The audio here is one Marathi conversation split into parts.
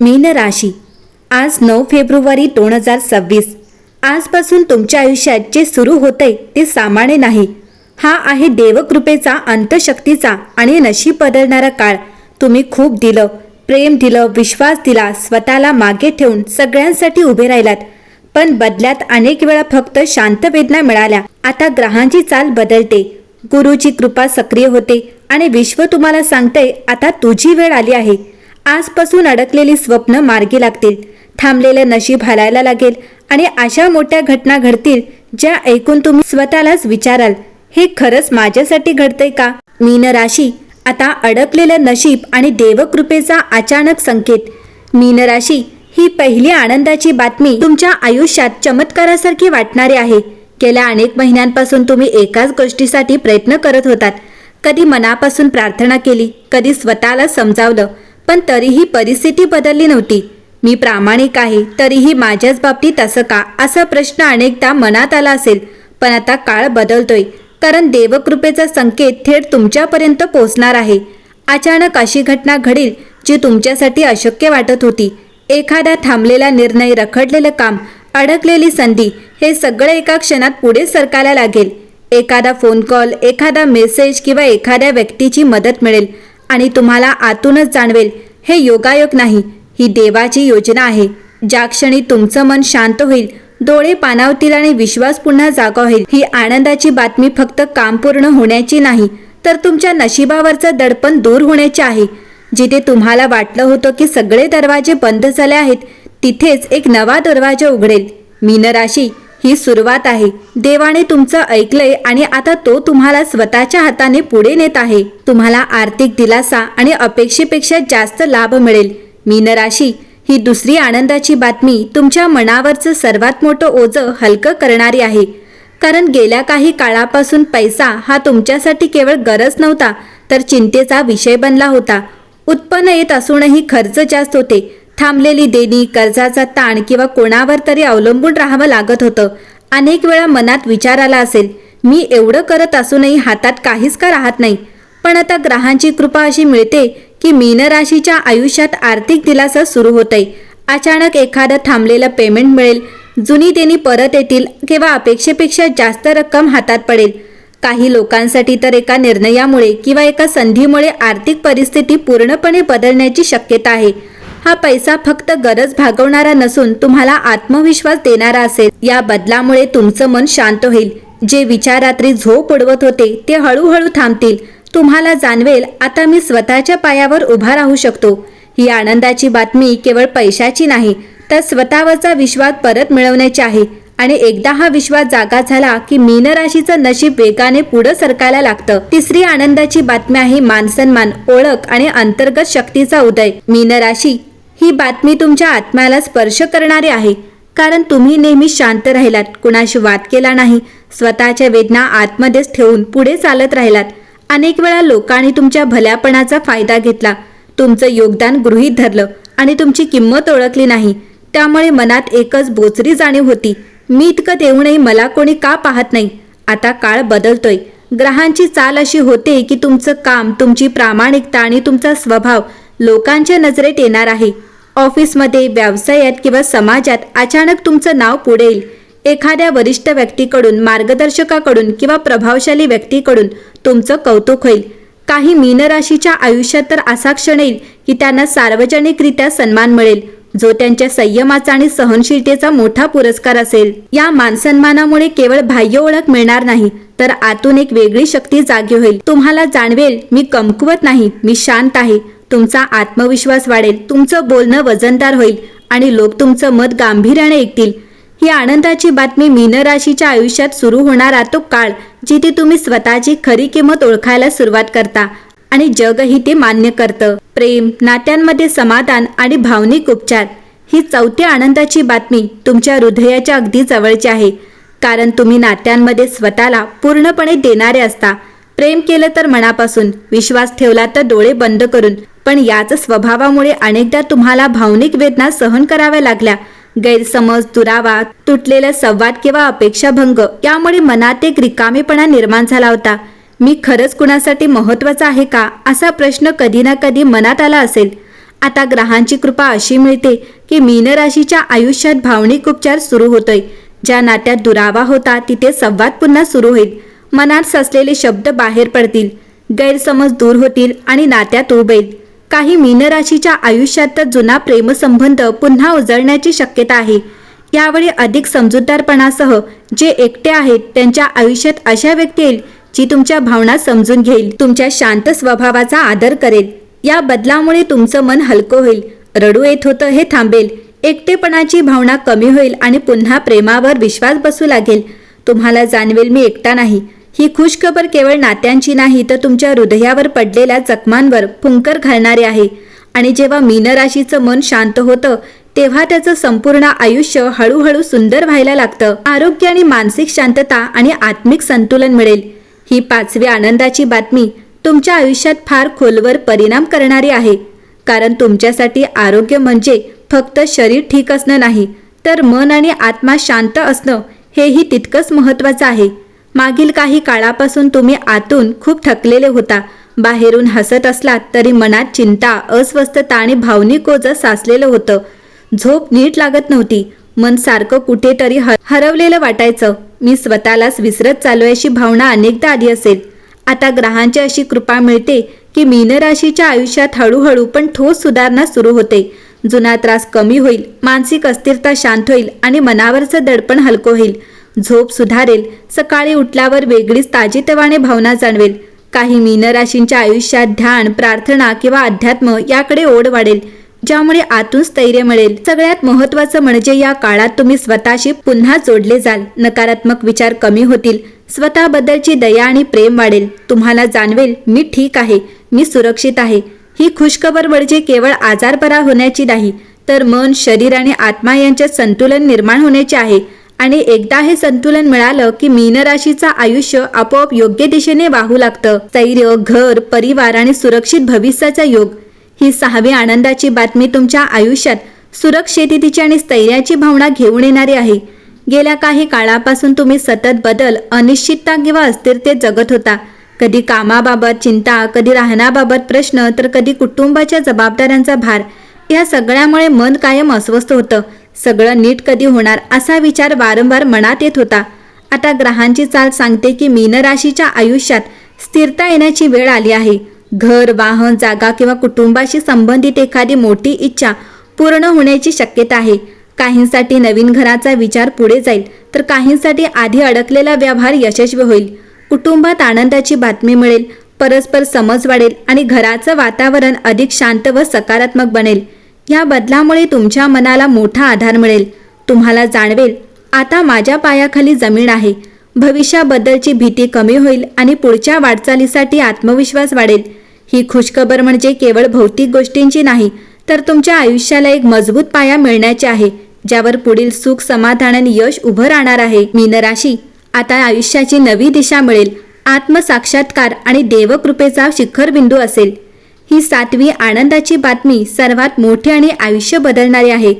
मीन राशी. आज नऊ फेब्रुवारी दोन हजार सव्वीस. आजपासून तुमच्या आयुष्यात जे सुरू होतंय ते सामान्य नाही. हा आहे देवकृपेचा अंतशक्तीचा आणि नशीब बदलणारा काळ. तुम्ही खूप दिलं प्रेम दिलं विश्वास दिला स्वतःला मागे ठेवून सगळ्यांसाठी उभे राहिलात. पण बदल्यात अनेक वेळा फक्त शांत वेदना मिळाल्या. आता ग्रहांची चाल बदलते. गुरुची कृपा सक्रिय होते आणि विश्व तुम्हाला सांगते आता तुझी वेळ आली आहे. आजपासून अडकलेली स्वप्न मार्गी लागतील थांबलेलं नशीब हलायला लागेल आणि अशा मोठ्या घटना घडतील ज्या ऐकून तुम्ही स्वतःलाच विचाराल हे खरंच माझ्यासाठी घडतंय का? मीन राशी आता अडकलेलं नशीब आणि देवकृपेचा अचानक संकेत. मीन राशी ही पहिली आनंदाची बातमी तुमच्या आयुष्यात चमत्कारासारखी वाटणारी आहे. गेल्या अनेक महिन्यांपासून तुम्ही एकाच गोष्टीसाठी प्रयत्न करत होतात. कधी मनापासून प्रार्थना केली कधी स्वतःला समजावलं पण तरीही परिस्थिती बदलली नव्हती. मी प्रामाणिक आहे तरीही माझ्याच बाबतीत असं का? असा प्रश्न अनेकदा मनात आला असेल. पण आता काळ बदलतोय. कारण देवकृपेचा संकेत थेट तुमच्यापर्यंत पोहोचणार आहे. अचानक अशी घटना घडेल जी तुमच्यासाठी अशक्य वाटत होती. एखादा थांबलेला निर्णय रखडलेलं काम अडकलेली संधी हे सगळं एका क्षणात पुढे सरकायला लागेल. एखादा फोन कॉल एखादा मेसेज किंवा एखाद्या व्यक्तीची मदत मिळेल. आणि तुम्हाला आतूनच जाणवेल हे योगायोग नाही ही देवाची योजना आहे. ज्या क्षणी तुमचं मन शांत होईल डोळे पानावतील आणि विश्वास पुन्हा जागा होईल ही आनंदाची बातमी फक्त काम पूर्ण होण्याची नाही तर तुमच्या नशिबावरचं दडपण दूर होण्याचे आहे. जिथे तुम्हाला वाटलं होतं की सगळे दरवाजे बंद झाले आहेत तिथेच एक नवा दरवाजा उघडेल. मीनराशी ही सुरुवात आहे. देवाने तुमचं ऐकलंय आणि आता तो तुम्हाला स्वतःच्या हाताने पुढे नेत आहे. तुम्हाला आर्थिक दिलासा आणि अपेक्षेपेक्षा जास्त लाभ मिळेल. मीनराशी ही दुसरी आनंदाची बातमी तुमच्या मनावरचं सर्वात मोठं ओझं हलकं करणारी आहे. कारण गेल्या काही काळापासून पैसा हा तुमच्यासाठी केवळ गरज नव्हता तर चिंतेचा विषय बनला होता. उत्पन्न येत असूनही खर्च जास्त होते. थांबलेली देणी कर्जाचा ताण किंवा कोणावर तरी अवलंबून राहावं लागत होतं. अनेक वेळा मनात विचार आला असेल मी एवढं करत असूनही हातात काहीच का राहत नाही? पण आता ग्रहांची कृपा अशी मिळते की मीनराशीच्या आयुष्यात आर्थिक दिलासा सुरू होतय. अचानक एखादं थांबलेलं पेमेंट मिळेल जुनी देणी परत येतील किंवा अपेक्षेपेक्षा जास्त रक्कम हातात पडेल. काही लोकांसाठी तर एका निर्णयामुळे किंवा एका संधीमुळे आर्थिक परिस्थिती पूर्णपणे बदलण्याची शक्यता आहे. हा पैसा फक्त गरज भागवणारा नसून तुम्हाला आत्मविश्वास देणारा असेल. या बदलामुळे तुमचं मन शांत होईल. जे विचारात्री झोप उडवत होते ते हळूहळू थांबतील. तुम्हाला जाणवेल आता मी स्वतःच्या पायावर उभा राहू शकतो. ही आनंदाची बातमी केवळ पैशाची नाही तर स्वतःवरचा विश्वास परत मिळवण्याची आहे. आणि एकदा हा विश्वास जागा झाला की मीनराशीचं नशीब वेगाने पुढे सरकायला लागतं. तिसरी आनंदाची बातमी आहे मानसन्मान ओळख आणि अंतर्गत शक्तीचा उदय. मीनराशी ही बातमी तुमच्या आत्म्याला स्पर्श करणारी आहे. कारण तुम्ही नेहमी शांत राहिलात. कुणाशी वाद केला नाही. स्वतःच्या वेदना आतमध्येच ठेवून पुढे चालत राहिलात. अनेक वेळा लोकांनी तुमच्या भल्यापणाचा फायदा घेतला. तुमचं योगदान गृहीत धरलं आणि तुमची किंमत ओळखली नाही. त्यामुळे मनात एकच बोचरी जाणीव होती. मी इतकं देऊनही मला कोणी का पाहत नाही? आता काळ बदलतोय. ग्रहांची चाल अशी होते की तुमचं काम तुमची प्रामाणिकता आणि तुमचा स्वभाव लोकांच्या नजरेत येणार आहे. ऑफिसमध्ये व्यवसायात किंवा समाजात अचानक तुमचं नाव पुढे येईल. एखाद्या वरिष्ठ व्यक्तीकडून मार्गदर्शकाकडून किंवा प्रभावशाली व्यक्तीकडून तुमचं कौतुक होईल. काही मीनराशीच्या आयुष्यात तर असा क्षण येईल की त्यांना सार्वजनिकरित्या सन्मान मिळेल जो त्यांच्या संयमाचा आणि सहनशीलतेचा मोठा पुरस्कार असेल. या मानसन्मानामुळे केवळ बाह्य ओळख मिळणार नाही तर आतून एक वेगळी शक्ती जागी होईल. तुम्हाला जाणवेल मी कमकुवत नाही मी शांत आहे. तुमचा आत्मविश्वास वाढेल तुमचं बोलणं वजनदार होईल आणि लोक तुमचं मत गांभीर्याने ऐकतील. ही आनंदाची बातमी मीनराशीच्या आयुष्यात सुरू होणारा तो काळ जिथे तुम्ही स्वतःची खरी किंमत ओळखायला सुरुवात करता आणि जगही ते मान्य करतं. प्रेम नात्यांमध्ये समाधान आणि भावनिक उपचार. ही चौथी आनंदाची बातमी तुमच्या हृदयाच्या अगदी जवळची आहे. कारण तुम्ही नात्यांमध्ये स्वतःला पूर्णपणे देणारे असता. प्रेम केलं तर मनापासून विश्वास ठेवला तर डोळे बंद करून पण याच स्वभावामुळे अनेकदा तुम्हाला भावनिक वेदना सहन कराव्या लागल्या. गैरसमज दुरावा तुटलेला संवाद किंवा अपेक्षाभंग यामुळे मनात एक रिकामेपणा निर्माण झाला होता. मी खरंच कुणासाठी महत्त्वाचा आहे का असा प्रश्न कधी ना कधी मनात आला असेल. आता ग्रहांची कृपा अशी मिळते की मीन राशीच्या आयुष्यात भावनिक उपचार सुरू होतोय. ज्या नात्यात दुरावा होता तिथे संवाद पुन्हा सुरू होईल. मनात ससलेले शब्द बाहेर पडतील. गैरसमज दूर होतील आणि नात्यात उभेल काही मीनराशीच्या आयुष्यात जुना प्रेमसंबंध पुन्हा उजळण्याची शक्यता आहे. यावेळी अधिक समजूतदारपणासह जे एकटे आहेत त्यांच्या आयुष्यात अशा व्यक्ती येईल जी तुमच्या भावना समजून घेईल तुमच्या शांत स्वभावाचा आदर करेल. या बदलामुळे तुमचं मन हलकं होईल रडू येत होतं हे थांबेल. एकटेपणाची भावना कमी होईल आणि पुन्हा प्रेमावर विश्वास बसू लागेल. तुम्हाला जाणवेल मी एकटा नाही. ही खुशखबर केवळ नात्यांची नाही तर तुमच्या हृदयावर पडलेल्या जखमांवर फुंकर घालणारी आहे. आणि जेव्हा मीनराशीचं मन शांत होतं तेव्हा त्याचं संपूर्ण आयुष्य हळूहळू सुंदर व्हायला लागतं. आरोग्य आणि मानसिक शांतता आणि आत्मिक संतुलन मिळेल. ही पाचवी आनंदाची बातमी तुमच्या आयुष्यात फार खोलवर परिणाम करणारी आहे. कारण तुमच्यासाठी आरोग्य म्हणजे फक्त शरीर ठीक असणं नाही तर मन आणि आत्मा शांत असणं हेही तितकंच महत्त्वाचं आहे. मागील काही काळापासून तुम्ही आतून खूप थकलेले होता. बाहेरून हसत असलात तरी मनात चिंता अस्वस्थता आणि भावनिक ओझं साचलेलं होतं. झोप नीट लागत नव्हती. मन सारखं कुठेतरी ह हरवलेलं वाटायचं. मी स्वतःलाच विसरत चालू अशी भावना अनेकदा आली असेल. आता ग्रहांची अशी कृपा मिळते की मीनराशीच्या आयुष्यात हळूहळू पण ठोस सुधारणा सुरू होते. जुना त्रास कमी होईल मानसिक अस्थिरता शांत होईल आणि मनावरचं दडपण हलकं होईल. झोप सुधारेल. सकाळी उठल्यावर वेगळीच ताजीतवाने भावना जाणवेल. काही मीनराशींच्या आयुष्यात ध्यान प्रार्थना किंवा अध्यात्म याकडे ओढ वाढेल ज्यामुळे आतून स्थैर्य मिळेल. सगळ्यात महत्वाचं म्हणजे या काळात तुम्ही स्वतःशी पुन्हा जोडले जाल. नकारात्मक विचार कमी होतील. स्वतःबद्दलची दया आणि प्रेम वाढेल. तुम्हाला जाणवेल मी ठीक आहे. मी सुरक्षित आहे. ही खुशखबर म्हणजे केवळ आजारपरा होण्याची नाही तर मन शरीर आणि आत्मा यांच्यात संतुलन निर्माण होण्याचे आहे. आणि एकदा हे संतुलन मिळालं की मीन राशीचं आयुष्य आपोआप योग्य दिशेने वाहू लागतं. स्थैर्य घर परिवार आणि सुरक्षित भविष्याचा योग. ही सहावी आनंदाची बातमी तुमच्या आयुष्यात सुरक्षिततेची आणि स्थैर्याची भावना घेऊन येणारी आहे. गेल्या काही काळापासून तुम्ही सतत बदल अनिश्चितता किंवा अस्थिरतेत जगत होता. कधी कामाबाबत चिंता कधी राहण्याबाबत प्रश्न तर कधी कुटुंबाच्या जबाबदाऱ्यांचा भार. या सगळ्यामुळे मन कायम अस्वस्थ होतं. सगळं नीट कधी होणार असा विचार वारंवार मनात येत होता. आता ग्रहांची चाल सांगते की मीन राशीच्या आयुष्यात स्थिरता येण्याची वेळ आली आहे. घर वाहन जागा किंवा कुटुंबाशी संबंधित एखादी मोठी इच्छा पूर्ण होण्याची शक्यता आहे. काहींसाठी नवीन घराचा विचार पुढे जाईल तर काहींसाठी आधी अडकलेला व्यवहार यशस्वी होईल. कुटुंबात आनंदाची बातमी मिळेल परस्पर समज वाढेल आणि घराचं वातावरण अधिक शांत व सकारात्मक बनेल. या बदलामुळे तुमच्या मनाला मोठा आधार मिळेल. तुम्हाला जाणवेल आता माझ्या पायाखाली जमीन आहे. भविष्याबद्दलची भीती कमी होईल आणि पुढच्या वाटचालीसाठी आत्मविश्वास वाढेल. ही खुशखबर म्हणजे केवळ भौतिक गोष्टींची नाही तर तुमच्या आयुष्याला एक मजबूत पाया मिळण्याचे आहे ज्यावर पुढील सुख समाधान आणि यश उभं राहणार आहे. मीनराशी आता आयुष्याची नवी दिशा मिळेल. आत्मसाक्षात्कार आणि देवकृपेचा शिखर बिंदू असेल. ही सातवी आनंदाची बातमी सर्वात मोठी आणि आयुष्य बदलणारी आहे.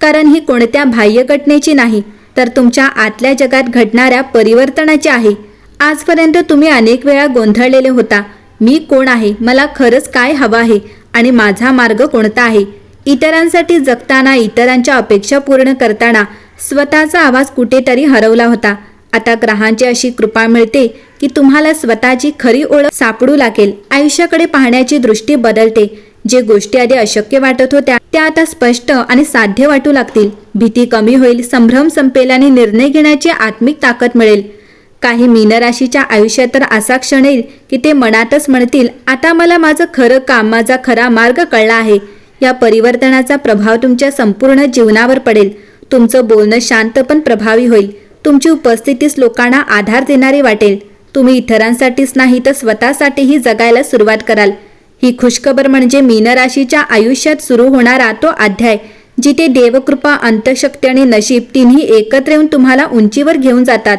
कारण ही कोणत्या बाह्य घटनेची नाही तर तुमच्या आतल्या जगात घडणाऱ्या परिवर्तनाची आहे. आजपर्यंत तुम्ही अनेक वेळा गोंधळलेले होता. मी कोण आहे? मला खरंच काय हवं आहे? आणि माझा मार्ग कोणता आहे? इतरांसाठी जगताना इतरांच्या अपेक्षा पूर्ण करताना स्वतःचा आवाज कुठेतरी हरवला होता. आता ग्रहांची अशी कृपा मिळते की तुम्हाला स्वतःची खरी ओळख सापडू लागेल. आयुष्याकडे पाहण्याची दृष्टी बदलते. जे गोष्टी आधी अशक्य वाटत होत्या त्या आता स्पष्ट आणि साध्य वाटू लागतील. भीती कमी होईल संभ्रम संपेल आणि निर्णय घेण्याची आत्मिक ताकद मिळेल. काही मीनराशीच्या आयुष्यात तर असा क्षण येईल की ते मनातच म्हणतील आता मला माझं खरं काम माझा खरा मार्ग कळला आहे. या परिवर्तनाचा प्रभाव तुमच्या संपूर्ण जीवनावर पडेल. तुमचं बोलणं शांत पण प्रभावी होईल. तुमची उपस्थितीच लोकांना आधार देणारी वाटेल. तुम्ही इतरांसाठीच नाही तर स्वतःसाठीही जगायला सुरुवात कराल. ही खुशखबर म्हणजे मीनराशीच्या आयुष्यात सुरू होणारा तो अध्याय जिथे देवकृपा अंतशक्ती आणि नशीब तिन्ही एकत्र येऊन तुम्हाला उंचीवर घेऊन जातात.